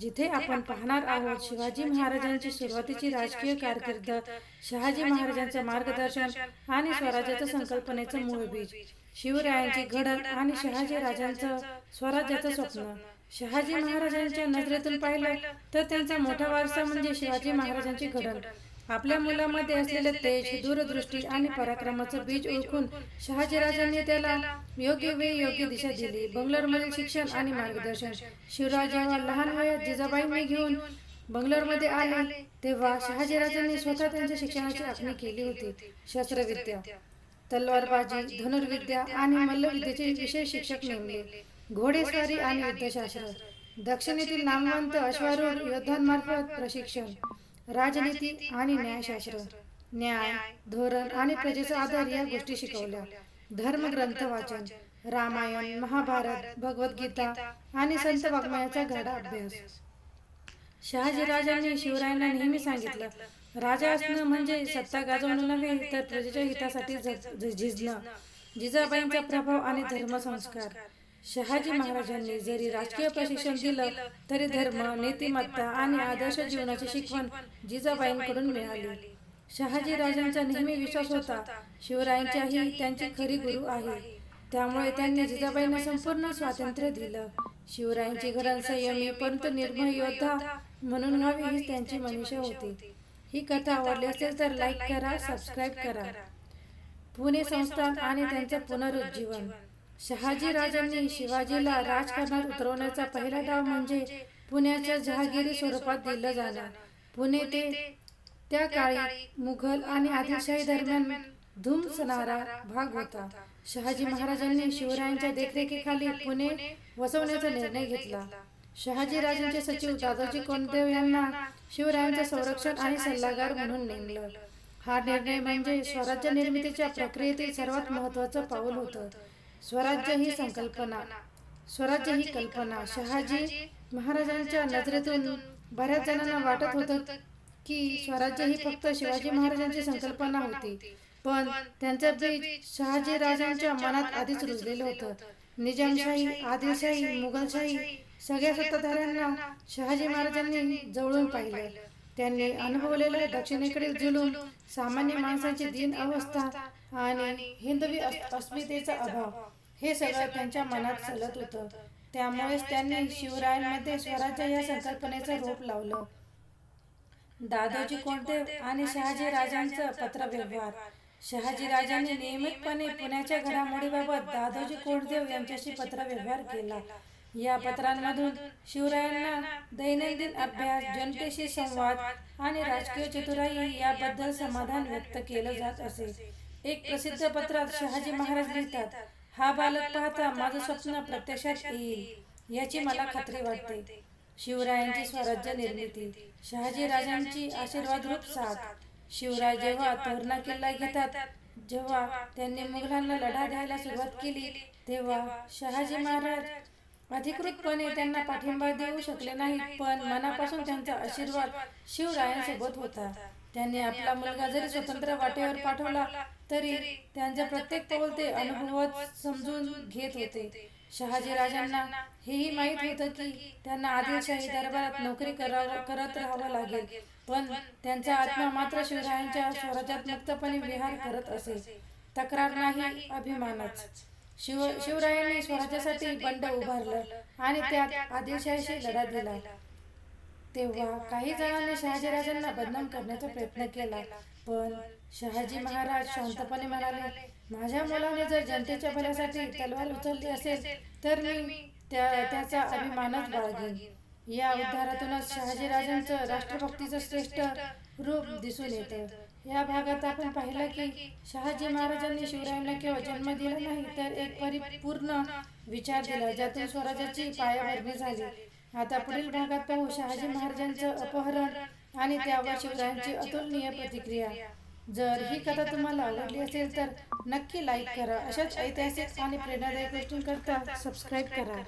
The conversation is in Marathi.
जिथे आपण पाहणार आहोत शिवाजी महाराजांची सुरुवातीची राजकीय कारकीर्द शहाजी महाराजांचं मार्गदर्शन आणि स्वराज्याच्या संकल्पनेचं मूळ बीज. शिवरायांची घडण आणि शहाजी राजांचं स्वराज्याचं स्वप्न. शहाजी महाराजांच्या नजरेतून पाहिलं तर त्यांचा मोठा वारसा म्हणजे शिवाजी महाराजांची घडण. आपल्या मुलामध्ये असलेले तेज दूरदृष्टी आणि पराक्रमाचं बीज ओळखून शहाजीराजांनी त्याला योग्य वेळी योग्य दिशा दिली. बंगलोरमधील शिक्षण आणि मार्गदर्शन. शिवराज जेव्हा लहान वयात जिजाबाईंनी घेऊन बंगलोरमध्ये आले तेव्हा शहाजीराजांनी स्वतः त्यांच्या शिक्षणाची आखणी केली होती. शस्त्रविद्या तलवारबाजी धनुर्विद्या आणि मल्लविद्येचे विशेष शिक्षक नेमले. घोडेस्वारी आणि युद्धशास्त्र. दक्षिणेतील नामवंत अश्वारूढ योद्धांमार्फत प्रशिक्षण. राजनीती आणि न्यायशास्त्र. न्याय धोरण आणि प्रजेचा आधार या गोष्टी शिकवल्या. धर्मग्रंथ वाचन रामायण महाभारत भगवद्गीता आणि संत वाङ्मयाचा गाढा अभ्यास. शहाजीराजांनी शिवरायांना नेहमी सांगितलं राजा असणं म्हणजे सत्ता गाजवणं नव्हे तर प्रजेच्या हितासाठी झिजणं जिजाबाईंचा प्रभाव आणि धर्मसंस्कार. शहाजी महाराजांनी जरी राजकीय प्रशिक्षण दिलं तरी धर्म नीतिमत्ता आणि आदर्श जीवनाची शिकवण जिजाबाईंकडून मिळाली. शहाजी राजांचा नेहमी विश्वास होता. शिवरायांच्याही त्यांची खरी गुरु आहे. त्यामुळे त्यांनी जिजाबाईंना संपूर्ण स्वातंत्र्य दिलं. शिवरायांची घडण संयमी परंतु निर्भय योद्धा म्हणून व्हावी ही त्यांची मनीषा होती. ही कथा आवडली असेल तर लाईक करा सबस्क्राईब करा. पुणे संस्थान आणि त्यांचं पुनरुज्जीवन शहाजी राजांनी शिवाजीला राजकारणात उतरवण्याचा पहिला डाव म्हणजे पुण्याच्या जहागिरी स्वरूपात दिलं जाणार पुणे ते त्या काळी मुघल आणि आदिलशाही दरम्यान धुमसणारा भाग होता. शहाजी महाराजांनी शिवरायांच्या देखरेखीखाली पुणे वसवण्याचा निर्णय घेतला. शहाजी राजांचे सचिव दादाजी कोंडदेव यांना शिवरायांचे संरक्षण आणि सल्लागार म्हणून नेमलं. हा निर्णय म्हणजे स्वराज्य निर्मितीच्या प्रक्रियेतील सर्वात महत्वाचं पाऊल होतं. स्वराज्य ही संकल्पना. स्वराज्य ही कल्पना. शहाजी महाराजांच्या नजरेतून बऱ्याच जणांना वाटत होतं की स्वराज्य ही फक्त शिवाजी महाराजांची संकल्पना होती. पण त्यांचं बीज शहाजी राजांच्या मनात आधीच रुजलेलं होतं. निजामशाही आदिलशाही मुघलशाही सगळ्या सत्ताधाऱ्यांना शहाजी महाराजांनी जवळून पाहिलं. त्यांनी अनुभवलेलं दक्षिणेकडील जुलूम सामान्य माणसाची दीन अवस्था आणि हिंदवी अस- अस्मितेचा अभाव. हे सगळं त्यांच्या मनात चालत होतं. त्यामुळेच त्यांनी शिवरायांमध्ये स्वराज्य या संकल्पनेचं रोप लावलं. दादोजी कोंडदेव आणि शहाजी राजांचं पत्रव्यवहार. शहाजी राजांनी नियमितपणे पुण्याच्या घडामोडीबाबत दादोजी कोंडदेव यांच्याशी पत्रव्यवहार केला. या पत्रांमधून शिवरायांना दैनंदिन अभ्यास जनतेशी संवाद आणि राजकीय चतुराई याबद्दल समाधान व्यक्त केलं जात असे. एक प्रसिद्ध पत्रात शहाजी महाराज लिहितात हा बालक पाहता माझं स्वप्न प्रत्यक्षात येईल याची मला खात्री वाटते. शिवरायांची स्वराज्य निर्मिती शहाजी राजांची आशीर्वाद रूप साथ. शिवराय जेव्हा तोरणा किल्ला घेतात जेव्हा त्यांनी मुघलांना लढा द्यायला सुरुवात केली तेव्हा शहाजी महाराज अधिकृतपणे त्यांना पाठिंबा देऊ शकले नाहीत पण मनापासून त्यांचा आशीर्वाद शिवरायांसोबत होता. त्यांनी आपला मुलगा जरी स्वतंत्र वाटेवर पाठवला तरी त्यांचे प्रत्येक पाऊल ते अनुभवत समजून घेत होते. शहाजी राजांना हेही माहीत होतं की त्यांना आदिलशाही दरबारात नोकरी करावं करत राहावं लागेल पण त्यांचा आत्मा मात्र शिवरायांच्या स्वराज्यात मुक्तपणे विहार करत असे. तक्रार नाही अभिमानच. शिव शिवरायांनी स्वराज्यासाठी बंड उभारलं आणि त्यात आदिलशाहीशी लढा दिला. तेव्हा काही जणांनी शहाजीराजांना बदनाम करण्याचा प्रयत्न केला. पण शहाजी महाराज शांतपणे म्हणाले माझ्या मुलाने जर जनतेच्या भल्यासाठी तलवार उचलली असेल तर मी त्या त्याचा अभिमानच बाळगेन. या उद्धारातूनच शहाजीराजांचं राष्ट्रभक्तीचं श्रेष्ठ रूप दिसून येतं. या भागात आपण पाहिलं की शहाजी महाराजांनी शिवरायांना केवळ जन्म दिला नाही तर एक परिपूर्ण विचार दिला ज्यातून स्वराज्याची पायाभरणी झाली. आता पुढील भागात पाहू शहाजी महाराजांचं अपहरण आणि त्यावर शिवरायांची अतुलनीय प्रतिक्रिया. जर ही कथा तुम्हाला आवडली असेल तर नक्की लाईक करा. अशाच ऐतिहासिक आणि प्रेरणादायक गोष्टींकरता सबस्क्राईब करा.